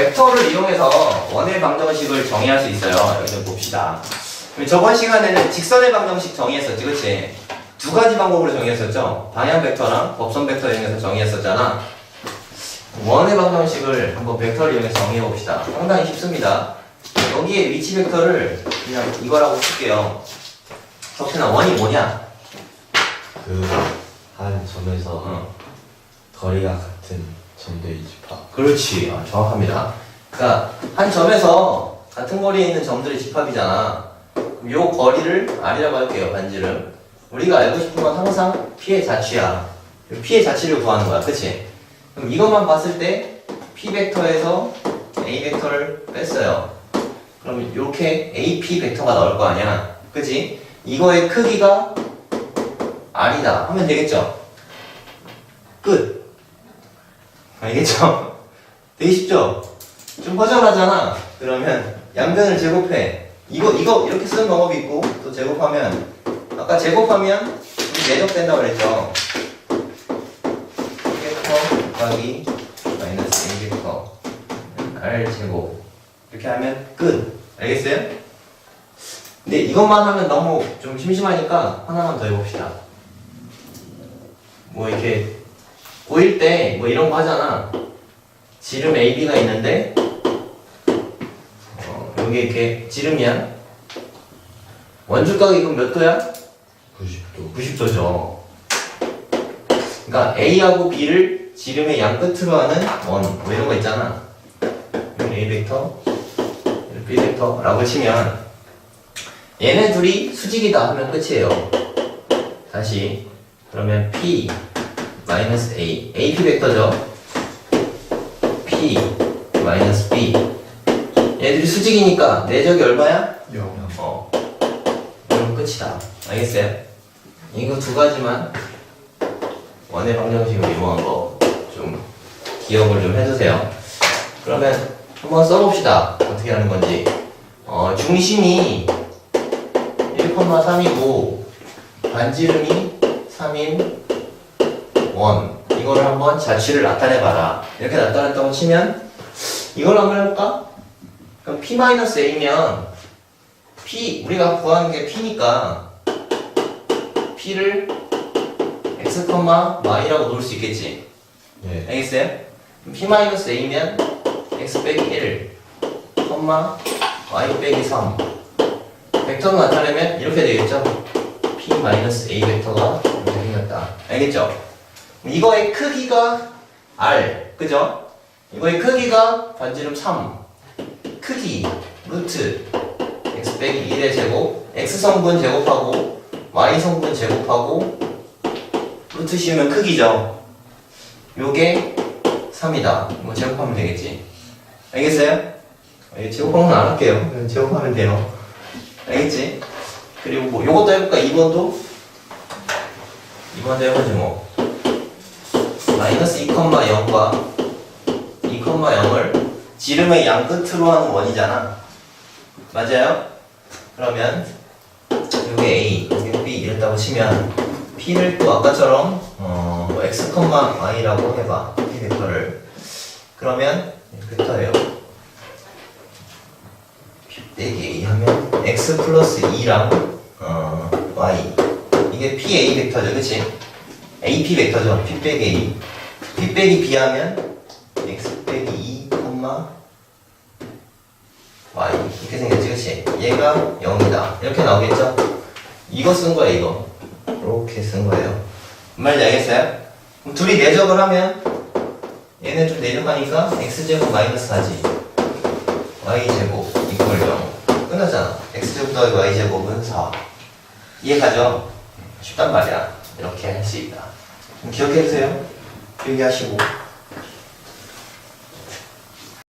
벡터를 이용해서 원의 방정식을 정의할 수 있어요. 여기 좀 봅시다. 저번 시간에는 직선의 방정식 정의했었지, 그치? 두 가지 방법으로 정의했었죠. 방향 벡터랑 법선 벡터 이용해서 정의했었잖아. 원의 방정식을 한번 벡터를 이용해서 정의해 봅시다. 상당히 쉽습니다. 여기에 위치 벡터를 그냥 이거라고 쓸게요. 석진아, 원이 뭐냐? 그 한 점에서 어. 거리가 같은 점들의 집합. 그렇지. 아, 정확합니다. 그러니까 한 점에서 같은 거리에 있는 점들의 집합이잖아. 그럼 요 거리를 R이라고 할게요. 반지를. 우리가 알고 싶은 건 항상 P의 자취야. 요 P의 자취를 구하는 거야. 그치? 그럼 이것만 봤을 때 P 벡터에서 A 벡터를 뺐어요. 그럼 이렇게 AP 벡터가 나올 거 아니야. 그치? 이거의 크기가 R이다 하면 되겠죠? 끝. 알겠죠? 되게 쉽죠? 좀 허전하잖아. 그러면 양변을 제곱해. 이거 이거 이렇게 쓰는 방법이 있고 또 제곱하면 아까 제곱하면 우리 내적된다고 그랬죠. 벡터 곱하기 마이너스 A 벡터 R 제곱 이렇게 하면 끝. 알겠어요? 근데 이것만 하면 너무 좀 심심하니까 하나만 더 해봅시다. 뭐 이렇게 고1 때 뭐 이런 거 하잖아. 지름 AB가 있는데 어, 여기 이렇게 지름이야. 원주각이 그럼 몇 도야? 90도. 90도죠. 그러니까 A하고 B를 지름의 양 끝으로 하는 원, 뭐 이런 거 있잖아. A 벡터, B 벡터라고 치면 얘네 둘이 수직이다 하면 끝이에요. 다시 그러면 P 마이너스 A, AP 벡터죠. P 마이너스 B 얘들이 수직이니까 내적이 얼마야? 0. 어. 그럼 끝이다. 알겠어요? 이거 두 가지만 원의 방정식을 이용한 거 좀 기억을 좀 해두세요. 그러면 한번 써봅시다. 어떻게 하는 건지. 어, 중심이 1,3이고 반지름이 3인 원. 이거를 한번 자취를 나타내봐라. 이렇게 나타냈다고 치면 이걸 한번 해볼까? 그럼 P-A면 P 우리가 구하는 게 P니까 P를 x, y라고 놓을 수 있겠지. 네. 알겠어요? 그럼 P-A면 x 빼기 1, y 빼기 3. 벡터를 나타내면 이렇게 되겠죠? P-A 벡터가 이렇게 생겼다. 알겠죠? 이거의 크기가 R, 그죠? 이거의 크기가 반지름 3. 크기, 루트, x 빼기 1의 제곱, x 성분 제곱하고 y 성분 제곱하고 루트 씌우면 크기죠. 요게 3이다. 뭐 제곱하면 되겠지. 알겠어요? 예, 제곱하면 안 할게요. 그냥 제곱하면 돼요. 알겠지? 그리고 뭐 요것도 해볼까? 2번도? 2번도 해보지 뭐. 마이너스 2,0과 2,0을 지름의 양 끝으로 하는 원이잖아. 맞아요? 그러면 요게 A, 요게 B 이랬다고 치면 P를 또 아까처럼 어, 뭐 x, y라고 해봐. P 벡터를. 그러면 벡터예요. P 빼기 A 하면 x 플러스 2랑 어, y 이게 PA 벡터죠, 그치? AP 벡터죠, P 빼기 A. P 빼기 B 하면 x 빼기 2, y 이렇게 생겼지, 그치? 얘가 0이다. 이렇게 나오겠죠? 이거 쓴 거야, 이거. 이렇게 쓴 거예요. 무슨 말인지 알겠어요? 둘이 내적을 하면 얘는 좀 내적하니까 x제곱 마이너스 4지. y제곱 이퀄 0. 끝났잖아. x제곱 더하기 y제곱은 4. 이해가죠? 쉽단 말이야. 이렇게 할 수 있다. 그럼 기억해 주세요. 필기하시고.